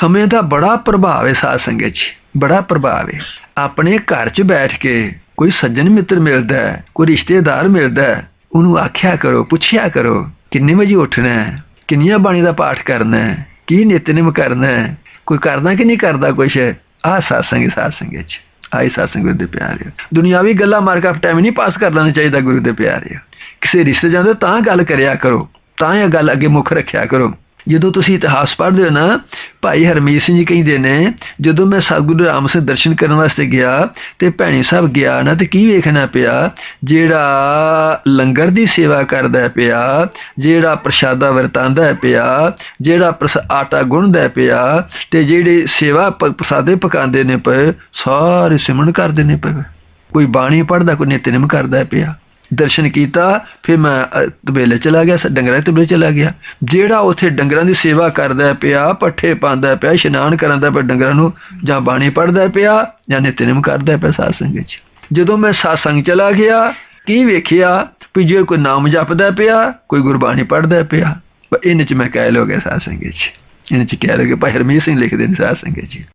ਸਮੇਂ ਦਾ ਬੜਾ ਪ੍ਰਭਾਵ ਹੈ ਸਾਧ ਸੰਗਤ 'ਚ, ਬੜਾ ਪ੍ਰਭਾਵ ਹੈ। ਆਪਣੇ ਘਰ 'ਚ ਬੈਠ ਕੇ ਕੋਈ ਸੱਜਣ ਮਿੱਤਰ ਮਿਲਦਾ ਹੈ, ਕੋਈ ਰਿਸ਼ਤੇਦਾਰ ਮਿਲਦਾ ਹੈ, ਉਹਨੂੰ ਆਖਿਆ ਕਰੋ, ਪੁੱਛਿਆ ਕਰੋ, ਕਿੰਨੇ ਵਜੇ ਉੱਠਣਾ ਹੈ, ਕਿੰਨੀਆਂ ਬਾਣੀ ਦਾ ਪਾਠ ਕਰਨਾ ਹੈ, ਕੀ ਨਿਤਨੇਮ ਕਰਨਾ ਹੈ, ਕੋਈ ਕਰਦਾ ਕਿ ਨਹੀਂ ਕਰਦਾ ਕੁਛ? ਆਹ ਸਾਧ ਸੰਗਤ ਸਾਧ ਸੰਗਤ 'ਚ ਆਈ ਸਾਧ ਸੰਗਤ ਦੇ ਪਿਆਰੇ ਦੁਨਿਆਵੀ ਗੱਲਾਂ ਮਾਰ ਕੇ ਟਾਈਮ ਨਹੀਂ ਪਾਸ ਕਰ ਲੈਣਾ ਚਾਹੀਦਾ ਗੁਰੂ ਦੇ ਪਿਆਰੇ ਕਿਸੇ ਰਿਸ਼ਤੇ ਜਾਂਦੇ ਤਾਂ ਗੱਲ ਕਰਿਆ ਕਰੋ, ਤਾਂ ਇਹ ਗੱਲ ਅੱਗੇ ਮੁੱਖ ਰੱਖਿਆ ਕਰੋ। ਜਦੋਂ ਤੁਸੀਂ ਇਤਿਹਾਸ ਪੜ੍ਹਦੇ ਹੋ ਨਾ, ਭਾਈ ਹਰਮੀਤ ਸਿੰਘ ਜੀ ਕਹਿੰਦੇ ਨੇ, ਜਦੋਂ ਮੈਂ ਸਤਿਗੁਰੂ ਰਾਮ ਸਿੰਘ ਦਰਸ਼ਨ ਕਰਨ ਵਾਸਤੇ ਗਿਆ ਤੇ ਭੈਣੀ ਸਾਹਿਬ ਗਿਆ ਨਾ, ਤੇ ਕੀ ਵੇਖਣਾ ਪਿਆ? ਜਿਹੜਾ ਲੰਗਰ ਦੀ ਸੇਵਾ ਕਰਦਾ ਪਿਆ, ਜਿਹੜਾ ਪ੍ਰਸ਼ਾਦਾ ਵਰਤਾਂਦਾ ਪਿਆ, ਜਿਹੜਾ ਪ੍ਰਸ- ਆਟਾ ਗੁੰਨਦਾ ਪਿਆ, ਤੇ ਜਿਹੜੇ ਸੇਵਾ ਪ- ਪ੍ਰਸਾਦੇ ਪਕਾਉਂਦੇ ਨੇ ਪਏ ਸਾਰੇ ਸਿਮਰਨ ਕਰਦੇ ਨੇ ਪਏ ਕੋਈ ਬਾਣੀ ਪੜਦਾ ਕੋਈ ਨਿਤਨੇਮ ਕਰਦਾ ਪਿਆ। ਦਰਸ਼ਨ ਕੀਤਾ ਫਿਰ ਮੈਂ ਅ, ਤਬੇਲੇ ਚਲਾ ਗਿਆ ਡੰਗਰਾਂ ਦੇ ਤਬੇਲੇ ਚਲਾ ਗਿਆ। ਜਿਹੜਾ ਉੱਥੇ ਡੰਗਰਾਂ ਦੀ ਸੇਵਾ ਕਰਦਾ ਪਿਆ ਪੱਠੇ ਪਾਉਂਦਾ ਪਿਆ ਇਸ਼ਨਾਨ ਕਰਾਂਦਾ ਪਿਆ ਡੰਗਰਾਂ ਨੂੰ ਜਾਂ ਬਾਣੀ ਪੜਦਾ ਪਿਆ ਜਾਂ ਨਿਤਨੇਮ ਕਰਦਾ ਪਿਆ ਸਾਧ ਸੰਗਤ 'ਚ ਜਦੋਂ ਮੈਂ ਸਾਸੰਗ ਚਲਾ ਗਿਆ ਕੀ ਵੇਖਿਆ? ਵੀ ਜੇ ਕੋਈ ਨਾਮ ਜਪਦਾ ਪਿਆ ਕੋਈ ਗੁਰਬਾਣੀ ਪੜਦਾ ਪਿਆ ਪਰ ਇਹਨੇ ਚ ਮੈਂ ਕਹਿ ਲੋਗੇ ਸਾਧ ਸੰਗਤ ਵਿੱਚ। ਇਹਨੇ ਚ ਕਹਿ ਲੋਗੇ ਭਾਈ ਹਰਮੀਤ ਸਿੰਘ ਲਿਖਦੇ ਨੇ ਸਾਧ ਸੰਗਤ 'ਚ